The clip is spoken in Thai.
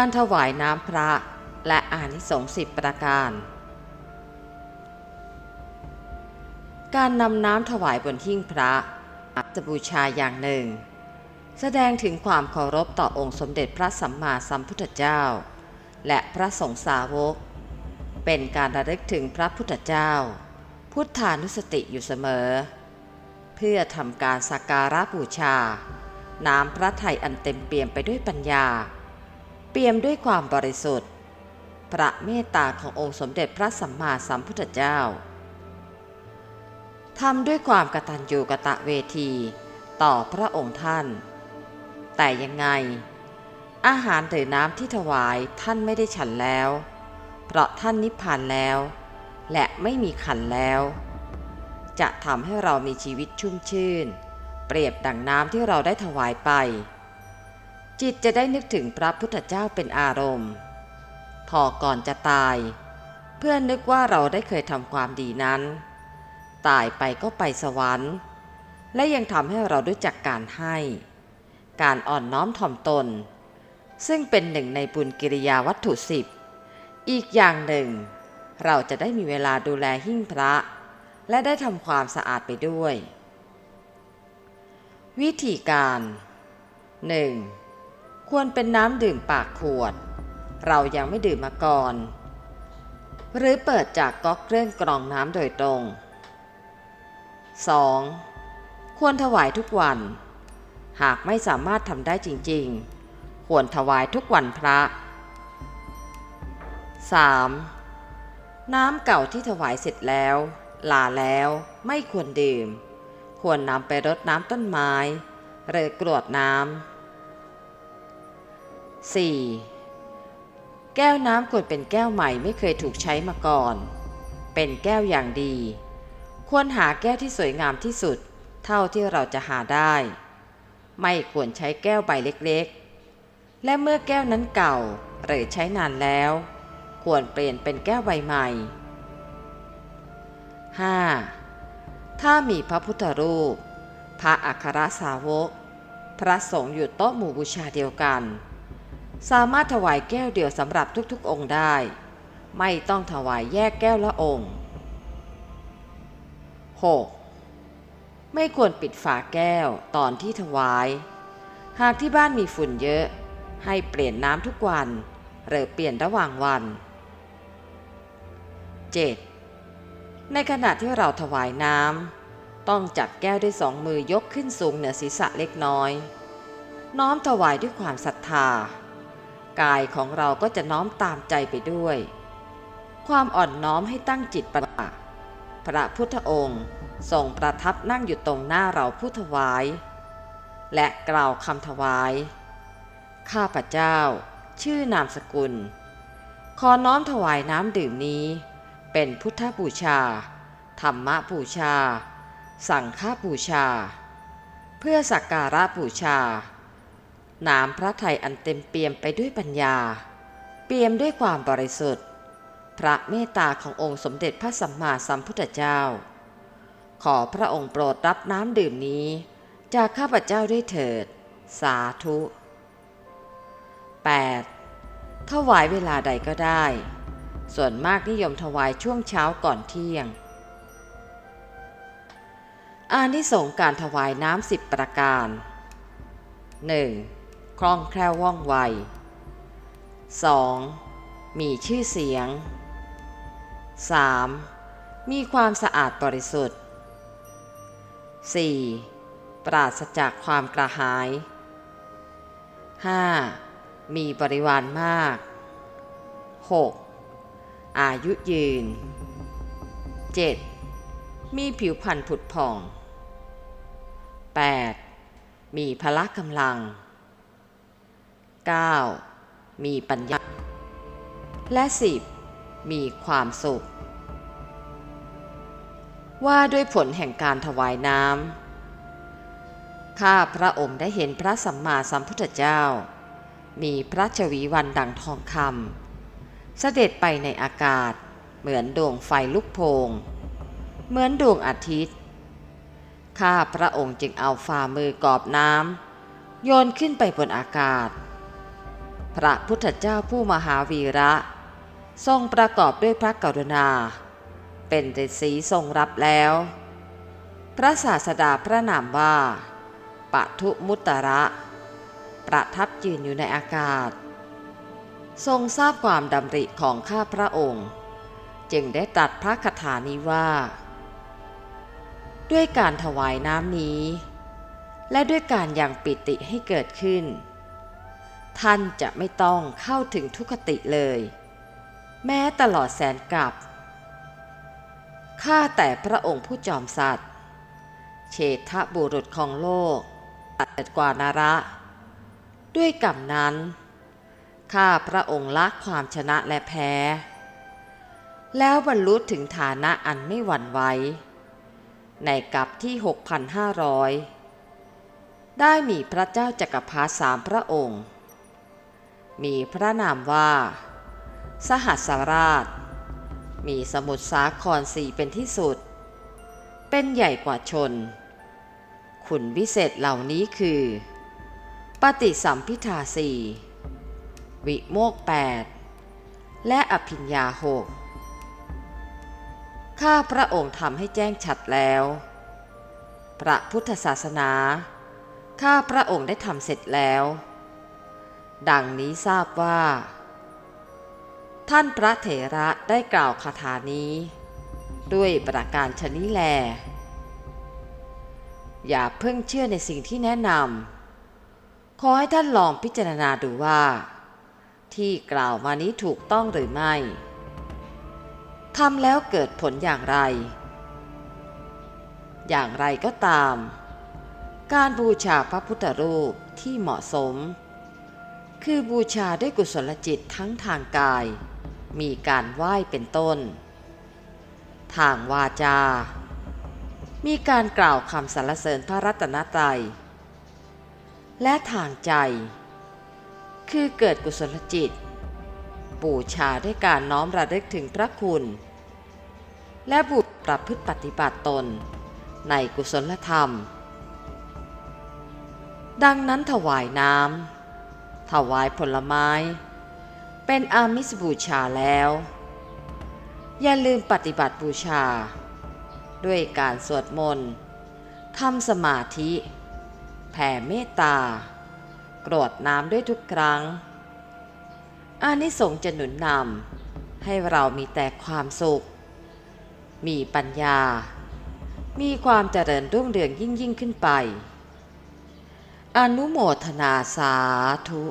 การถวายน้ำพระ และอานิสงส์สิบประการ การนำน้ำถวายบนหิ้งพระอาจจะบูชาอย่างหนึ่ง แสดงถึงความเคารพต่อองค์สมเด็จพระสัมมาสัมพุทธเจ้า และพระสงฆ์สาวก เป็นการระลึกถึงพระพุทธเจ้า พุทธานุสติอยู่เสมอ เพื่อทำการสักการะบูชา น้ำพระทัยอันเต็มเปี่ยมไปด้วยปัญญา เปี่ยมด้วยความบริสุทธิ์ พระเมตตาขององค์สมเด็จพระสัมมาสัมพุทธเจ้าทำด้วยความกตัญญูกะตะเวที ต่อพระองค์ท่าน แต่ยังไง อาหารหรือน้ำที่ถวายท่านไม่ได้ฉันแล้ว เพราะท่านนิพพานแล้ว และไม่มีขันแล้ว จะทำให้เรามีชีวิตชุ่มชื่น เปรียบดังน้ำที่เราได้ถวายไป จิตจะได้นึกถึงพระพุทธเจ้าเป็นอารมณ์ พอก่อนจะตาย เพื่อนนึกว่าเราได้เคยทำความดีนั้น ตายไปก็ไปสวรรค์ และยังทำให้เรารู้จักการให้ การอ่อนน้อมถ่อมตน ซึ่งเป็นหนึ่งในบุญกิริยาวัตถุสิบ อีกอย่างหนึ่ง เราจะได้มีเวลาดูแลหิ้งพระ และได้ทำความสะอาดไปด้วย วิธีการ 1. ควรเป็นน้ำดื่มปากขวด เรายังไม่ดื่มมาก่อน หรือเปิดจากก๊อกเครื่องกรองน้ำโดยตรง 2. ควรถวายทุกวัน หากไม่สามารถทำได้จริงๆ ควรถวายทุกวันพระ 3. น้ำเก่าที่ถวายเสร็จแล้วลาแล้วไม่ควรดื่ม ควรนำไปรดน้ำต้นไม้ หรือกรวดน้ำ 4. แก้วน้ำควรเป็นแก้วใหม่ไม่เคยถูกใช้มาก่อน เป็นแก้วอย่างดี ควรหาแก้วที่สวยงามที่สุด เท่าที่เราจะหาได้ ไม่ควรใช้แก้วใบเล็กๆ และเมื่อแก้วนั้นเก่าหรือใช้นานแล้ว ควรเปลี่ยนเป็นแก้วใบใหม่ 5. ถ้ามีพระพุทธรูป พระอัครสาวก พระสงฆ์อยู่โต๊ะหมู่บูชาเดียวกัน สามารถถวายแก้วเดียวสำหรับทุกๆ องค์ได้ ไม่ต้องถวายแยกแก้วละองค์ 6. ไม่ควรปิดฝาแก้วตอนที่ถวาย หากที่บ้านมีฝุ่นเยอะ ให้เปลี่ยนน้ำทุกวัน หรือเปลี่ยนระหว่างวัน 7. ในขณะที่เราถวายน้ำต้องจับแก้วด้วยสองมือยกขึ้นสูงเหนือศีรษะเล็กน้อย น้อมถวายด้วยความศรัทธา กายของเราก็จะน้อมตามใจไปด้วย ความอ่อนน้อมให้ตั้งจิตประพระพุทธองค์ทรงประทับนั่งอยู่ตรงหน้าเราผู้ถวาย และกล่าวคำถวาย ข้าพเจ้า ชื่อนามสกุล ขอน้อมถวายน้ำดื่มนี้ เป็นพุทธบูชา ธรรมบูชา สังฆบูชา เพื่อสักการะบูชา น้ำพระไทยอันเต็มเปี่ยมไปด้วยปัญญา เปี่ยมด้วยความบริสุทธิ์ พระเมตตาขององค์สมเด็จพระสัมมาสัมพุทธเจ้า ขอพระองค์โปรดรับน้ำดื่มนี้ จากข้าพเจ้าด้วยเถิด สาธุ 8. ถวายเวลาใดก็ได้ ส่วนมากนิยมถวายช่วงเช้าก่อนเที่ยง อานิสงส์การถวายน้ำสิบประการ 1. คล่องแคล่วว่องไว 2. มีชื่อเสียง 3. มีความสะอาดบริสุทธิ์ 4. ปราศจากความกระหาย 5. มีบริวารมาก 6. อายุยืน 7. มีผิวพรรณผุดผ่อง 8. มีพละกำลัง 9. มีปัญญา และ 10. มีความสุข ว่าด้วยผลแห่งการถวายน้ำข้าพระองค์ได้เห็นพระสัมมาสัมพุทธเจ้า มีพระชวีวันดังทองคำเสด็จไปในอากาศ เหมือนดวงไฟลุกโพง เหมือนดวงอาทิตย์ข้าพระองค์จึงเอาฝ่ามือกอบน้ำโยนขึ้นไปบนอากาศ พระพุทธเจ้าผู้มหาวีระ ทรงประกอบด้วยพระกรุณา เป็นฤทสีทรงรับแล้ว พระศาสดาพระนามว่าปะทุมุตตระ ประทับยืนอยู่ในอากาศ ทรงทราบความดำริของข้าพระองค์ จึงได้ตรัดพระคาถานี้ว่า ด้วยการถวายน้ำนี้ และด้วยการยังปิติให้เกิดขึ้น ท่านจะไม่ต้องเข้าถึงทุกขติเลย แม้ตลอดแสนกับข้าแต่พระองค์ผู้จอมสัตว์เชษฐบุรุษของโลกตัดกว่านาระ ด้วยกรรมนั้น ข้าพระองค์ละความชนะและแพ้ แล้วบรรลุถึงฐานะอันไม่หวั่นไหวในกับที่ 6,500 ได้มีพระเจ้าจักรพรรดิสามพระองค์ มีพระนามว่า สหัสราช มีสมุทรสาครสี่เป็นที่สุด เป็นใหญ่กว่าชน ขุนวิเศษเหล่านี้คือ ปฏิสัมพิทาสี่วิโมกแปดและอภิญญาหกข้าพระองค์ทำให้แจ้งชัดแล้ว พระพุทธศาสนา ข้าพระองค์ได้ทำเสร็จแล้ว ดังนี้ทราบว่า ท่านพระเถระได้กล่าวคาถานี้ ด้วยประการชนิแล อย่าเพิ่งเชื่อในสิ่งที่แนะนำขอให้ท่านลองพิจารณาดูว่า ที่กล่าวมานี้ถูกต้องหรือไม่ทำแล้วเกิดผลอย่างไร อย่างไรก็ตาม การบูชาพระพุทธรูปที่เหมาะสม คือบูชาด้วยกุศลจิตทั้งทางกาย มีการไหว้เป็นต้น ทางวาจา มีการกล่าวคำสรรเสริญพระรัตนตรัย และทางใจ คือเกิดกุศลจิต บูชาด้วยการน้อมระลึกถึงพระคุณ และบุตรประพฤติปฏิบัติตน ในกุศลธรรม ดังนั้นถวายน้ำ ถวายผลไม้ เป็นอามิสบูชาแล้ว อย่าลืมปฏิบัติบูชา ด้วยการสวดมนต์ทำสมาธิ แผ่เมตตากรวดน้ำด้วยทุกครั้ง อานิสงส์จะหนุนนำให้เรามีแต่ความสุข มีปัญญา มีความเจริญรุ่งเรืองยิ่งยิ่งขึ้นไป อนุโมทนาสาธุ